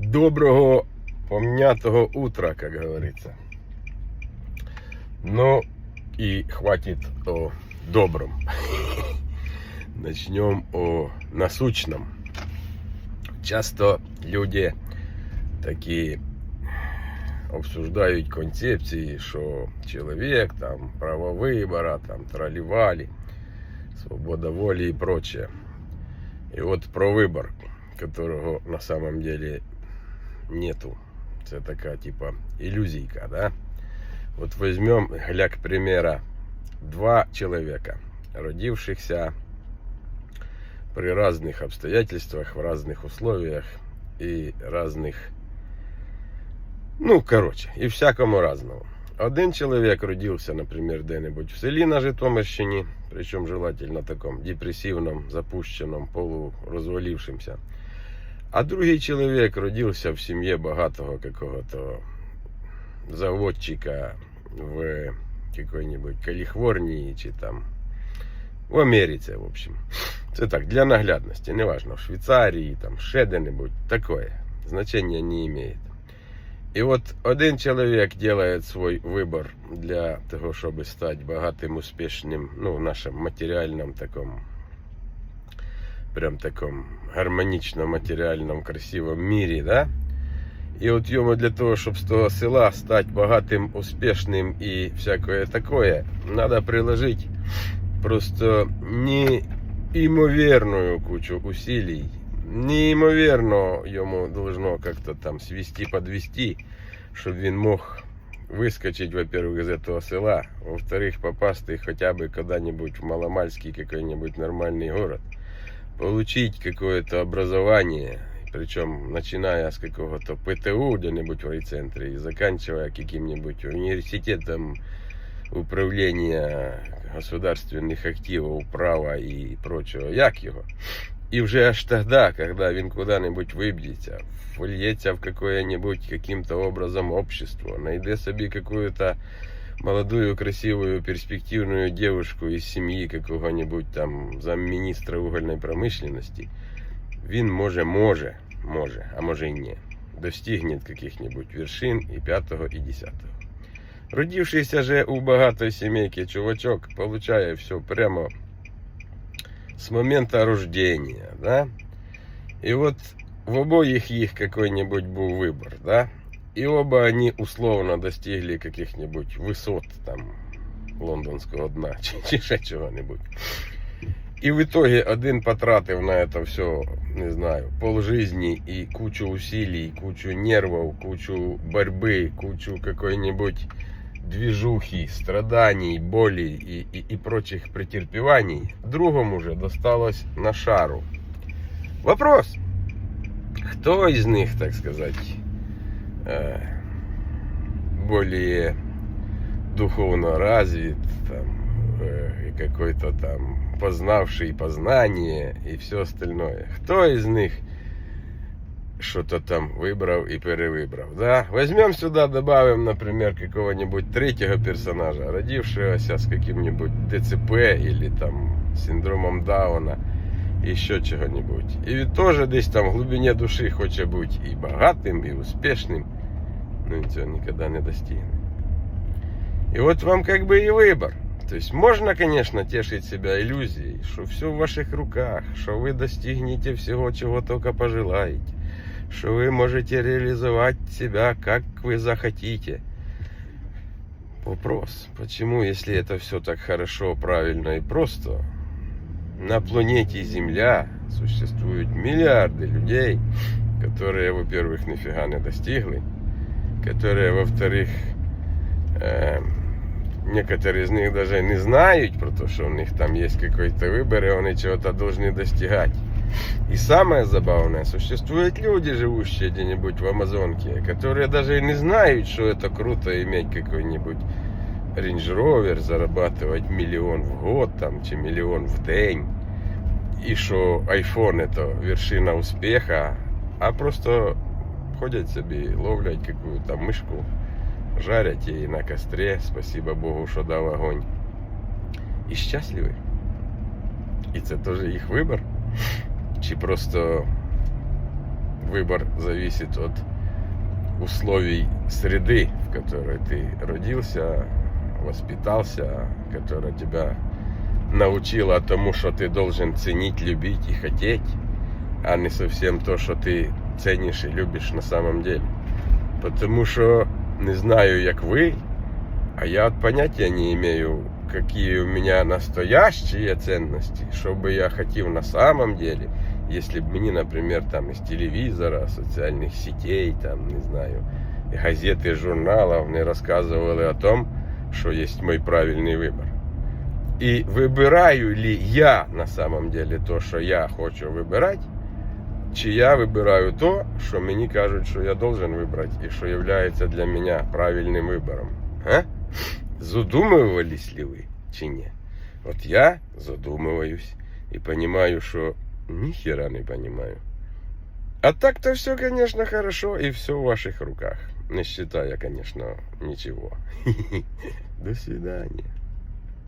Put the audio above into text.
Доброго помнятого утра, как говорится. Ну и хватит о добром. Начнем о насущном. Часто люди такі обсуждають концепції, що чоловік, там, право вибора, там, тралівалі, свобода волі і прочее. І от про вибор, которого на самом деле нету. Це така, типа, иллюзийка, да? Вот возьмем, для примера, два человека, родившихся при разных обстоятельствах, в разных условиях и разных, ну, короче, и всякому разному. Один человек родился, например, где-нибудь в селі на Житомирщині, причем желательно таком депрессивном, запущенном, полурозвалившемся. А другий человек родился в семье богатого какого-то заводчика в какой-нибудь Калифорнии чи там в Америці, в общем. Це так, для наглядності, неважно, в Швейцарії, там, ще де-небудь, такое. Значения не имеет. І от один чоловік делает свой вибор для того, щоб стати багатим, успішним, ну, в нашому матеріальному такому, прям такому гармонічно матеріальному, красивому мірі, да? І от йому для того, щоб з того села стати багатим, успішним і всякое такое, треба приложити просто неимоверную кучу усилий. Неимоверно йому должно как-то там свести, подвести, щоб він мог выскочить, во-первых, из этого села, во-вторых, попасть хотя бы куда-нибудь в маломальский какой-нибудь нормальный город, получить какое-то образование, причем начиная с какого-то ПТУ где-нибудь в райцентре и заканчивая каким-нибудь университетом управління государственних активів, права і прочого, як його. І вже аж тоді, коли він куди-небудь виб'ється, вольється в какое-нибудь каким-то образом общество, найде собі какую-то молодую, красивую, перспективную девушку из семьи какого-нибудь там замміністра угольної промышленности, він може, може, може, а може і ні, достигнет каких-нибудь вершин і п'ятого, і десятого. Родившийся же у богатой семейки чувачок получая все прямо с момента рождения, да? И вот в обоих их какой-нибудь был выбор, да? И оба они условно достигли каких-нибудь высот там лондонского дна, чи, ще чого-нибудь. И в итоге один потратив на это все, не знаю, полжизни и кучу усилий, кучу нервов, кучу борьбы, кучу какой-нибудь движухи, страданий, боли и, и, и прочих претерпеваний, другому же досталось на шару. Вопрос, кто из них, так сказать, более духовно развит, там, э, какой-то там познавший познание и все остальное. Кто из них что-то там выбрал и перевыбрал. Да? Возьмем сюда, добавим, например, какого-нибудь третьего персонажа, родившегося с каким-нибудь ДЦП или там синдромом Дауна, еще чего-нибудь. И тоже десь там в глубине души хочет быть и богатым, и успешным, но ведь он никогда не достигнет. И вот вам как бы и выбор. То есть можно, конечно, тешить себя иллюзией, что все в ваших руках, что вы достигнете всего, чего только пожелаете что вы можете реализовать себя, как вы захотите. Вопрос, почему, если это все так хорошо, правильно и просто, на планете Земля существуют миллиарды людей, которые, во-первых, нифига не достигли, которые, во-вторых, э, некоторые из них даже не знают про то, что у них там есть какой-то выбор, и они чего-то должны достигать. И самое забавное, существуют люди, живущие где-нибудь в Амазонке, которые даже и не знают, что это круто иметь какой-нибудь Range Rover, зарабатывать миллион в год там, чи миллион в день. И что iPhone это вершина успеха, а просто ходять собі, ловлять какую-то мышку, жарять її на костре, спасибо Богу, що дав огонь. І щасливі. І це теж їх вибір. Чи просто выбор зависит от условий среды, в которой ты родился, воспитался, которая тебя научила тому, что ты должен ценить, любить и хотеть, а не совсем то, что ты ценишь и любишь на самом деле. Потому что не знаю, як вы, а я от понятия не имею, какие у меня настоящие ценности, что бы я хотел на самом деле, если бы мне, например, там из телевизора, социальных сетей, там, не знаю, газеты, журналов не рассказывали о том, что есть мой правильный выбор. И выбираю ли я на самом деле то, що я хочу вибирати, чи я вибираю то, що мені кажуть, що я должен вибрати, і що є для мене правильним вибором. А? Задумывались ли вы, чи ні? От я задумываюсь и понимаю, что ни хера не понимаю. А так-то все, конечно, хорошо и все в ваших руках. Не считая, конечно, ничего. До свидания.